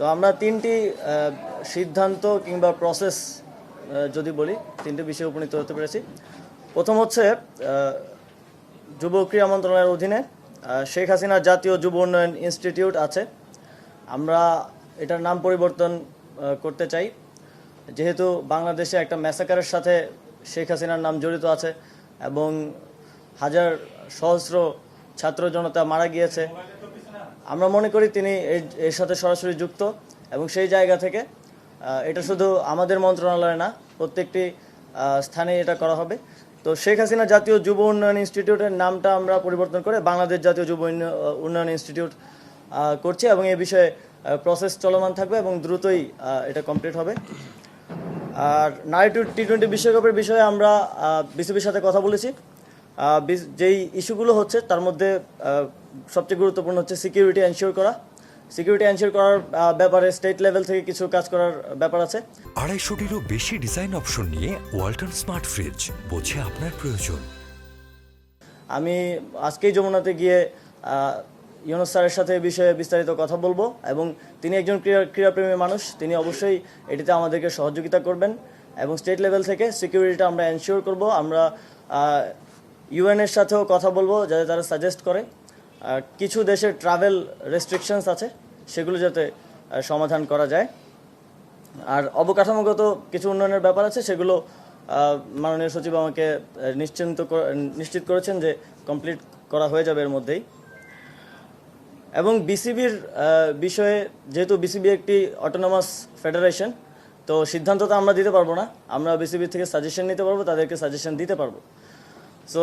তো আমরা তিনটি সিদ্ধান্ত কিংবা প্রসেস যদি বলি, তিনটি বিষয়ে উপনীত হতে পেরেছি। প্রথম হচ্ছে যুব ক্রীড়া মন্ত্রণালয়ের অধীনে শেখ হাসিনা জাতীয় যুব উন্নয়ন ইনস্টিটিউট আছে। আমরা এটার নাম পরিবর্তন করতে চাই। যেহেতু বাংলাদেশে একটা ম্যাসাকারের সাথে শেখ হাসিনার নাম জড়িত আছে এবং হাজার সহস্র ছাত্র জনতা মারা গিয়েছে আমরা মনে করি তিনি এর- সাথে সরাসরি যুক্ত এবং সেই জায়গা থেকে এটা শুধু আমাদের মন্ত্রণালয় না, প্রত্যেকটি স্থানে এটা করা হবে। তো শেখ হাসিনা জাতীয় যুব উন্নয়ন ইনস্টিটিউটের নামটা আমরা পরিবর্তন করে বাংলাদেশ জাতীয় যুব উন্ন- উন্নয়ন ইনস্টিটিউট করছি এবং এ বিষয়ে প্রসেস চলমান থাকবে এবং দ্রুতই এটা কমপ্লিট হবে। আর নারী টি টোয়েন্টি বিশ্বকাপের বিষয়ে আমরা বিসিবির সাথে কথা বলেছি। যেই ইস্যুগুলো হচ্ছে, তার মধ্যে সবচেয়ে গুরুত্বপূর্ণ হচ্ছে সিকিউরিটি এনশিওর করা। সিকিউরিটি এনশিওর করার ব্যাপারে স্টেট লেভেল থেকে কিছু কাজ করার ব্যাপার আছে। আড়াইশোটিরও বেশি ডিজাইন অপশন নিয়ে ওয়ালটন স্মার্ট ফ্রিজ বোঝে আপনার প্রয়োজন। আমি আজকেই যমুনাতে গিয়ে ইউনুস স্যারের সাথে এই বিষয়ে বিস্তারিত কথা বলব এবং তিনি একজন ক্রীড়া ক্রীড়াপ্রেমী মানুষ তিনি অবশ্যই এটিতে আমাদেরকে সহযোগিতা করবেন এবং স্টেট লেভেল থেকে সিকিউরিটিটা আমরা এনশিওর করব। আমরা ইউএনের সাথেও কথা বলব যাতে তারা সাজেস্ট করে। কিছু দেশের ট্রাভেল রেস্ট্রিকশনস আছে, সেগুলো যাতে সমাধান করা যায়। আর অবকাঠামোগত কিছু উন্নয়নের ব্যাপার আছে, সেগুলো মাননীয় সচিব আমাকে নিশ্চিন্ত নিশ্চিত করেছেন যে কমপ্লিট করা হয়ে যাবে এর মধ্যেই। এবং বিসিবির বিষয়ে, যেহেতু বিসিবি একটি অটোনমাস ফেডারেশন তো সিদ্ধান্ত তো আমরা দিতে পারব না। আমরা বিসিবি থেকে সাজেশন নিতে পারব, তাদেরকে সাজেশন দিতে পারব। সো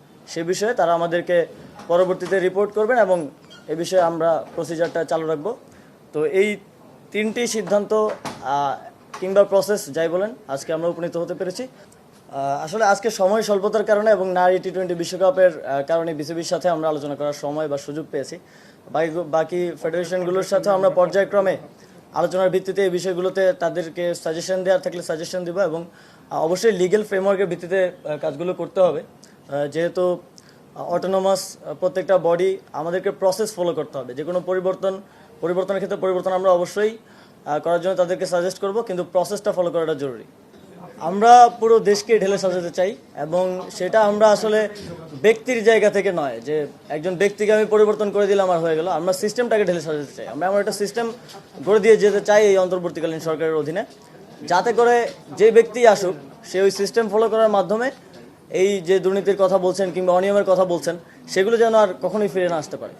সে বিষয়ে তারা আমাদেরকে পরবর্তীতে রিপোর্ট করবেন এবং এ বিষয়ে আমরা প্রসিজারটা চালু রাখব। তো এই তিনটি সিদ্ধান্ত কিংবা প্রসেস যাই বলেন, আজকে আমরা উপনীত হতে পেরেছি। আসলে আজকে সময় স্বল্পতার কারণে এবং নারী টি টোয়েন্টি বিশ্বকাপের কারণে বিসিবির সাথে আমরা আলোচনা করার সময় বা সুযোগ পেয়েছি। বাকি বাকি ফেডারেশনগুলোর সাথে আমরা পর্যায়ক্রমে আলোচনার ভিত্তিতে এই বিষয়গুলোতে তাদেরকে সাজেশন দেওয়ার থাকলে সাজেশন দিব এবং অবশ্যই লিগেল ফ্রেমওয়ার্কের ভিত্তিতে কাজগুলো করতে হবে। যেহেতু অটোনোমাস প্রত্যেকটা বডি আমাদেরকে প্রসেস ফলো করতে হবে। যে কোনো পরিবর্তন, পরিবর্তনের ক্ষেত্রে পরিবর্তন আমরা অবশ্যই করার জন্য তাদেরকে সাজেস্ট করব, কিন্তু প্রসেসটা ফলো করাটা জরুরি। আমরা পুরো দেশকে ঢেলে সাজাতে চাই, এবং সেটা আমরা আসলে ব্যক্তির জায়গা থেকে নয়, যে একজন ব্যক্তিকে আমি পরিবর্তন করে দিলাম আর হয়ে গেল। আমরা সিস্টেমটাকে ঢেলে সাজাতে চাই। আমরা এমন একটা সিস্টেম গড়ে দিয়ে যেতে চাই এই অন্তর্বর্তীকালীন সরকারের অধীনে। যাতে করে যে ব্যক্তি আসুক, সে ওই সিস্টেম ফলো করার মাধ্যমে এই যে দুর্নীতির কথা বলছেন কিংবা অনিয়মের কথা বলছেন, সেগুলো যেন আর কখনোই ফিরে না আসতে পারে।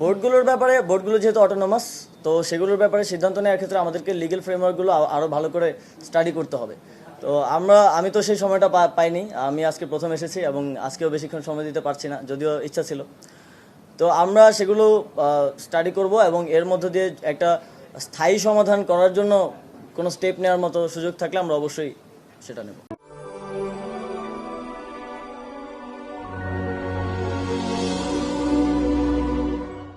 বোর্ডগুলোর ব্যাপারে বোর্ডগুলো যেহেতু অটোনোমাস তো সেগুলোর ব্যাপারে সিদ্ধান্ত নেওয়ার ক্ষেত্রে আমাদেরকে লিগেল ফ্রেমওয়ার্কগুলো আরও ভালো করে স্টাডি করতে হবে। তো আমরা, আমি তো সেই সময়টা পাইনি, আমি আজকে প্রথম এসেছি এবং আজকেও বেশিক্ষণ সময় দিতে পারছি না, যদিও ইচ্ছা ছিল। তো আমরা সেগুলো স্টাডি করব এবং এর মধ্য দিয়ে একটা স্থায়ী সমাধান করার জন্য কোনো স্টেপ নেওয়ার মতো সুযোগ থাকলে আমরা অবশ্যই সেটা নেব।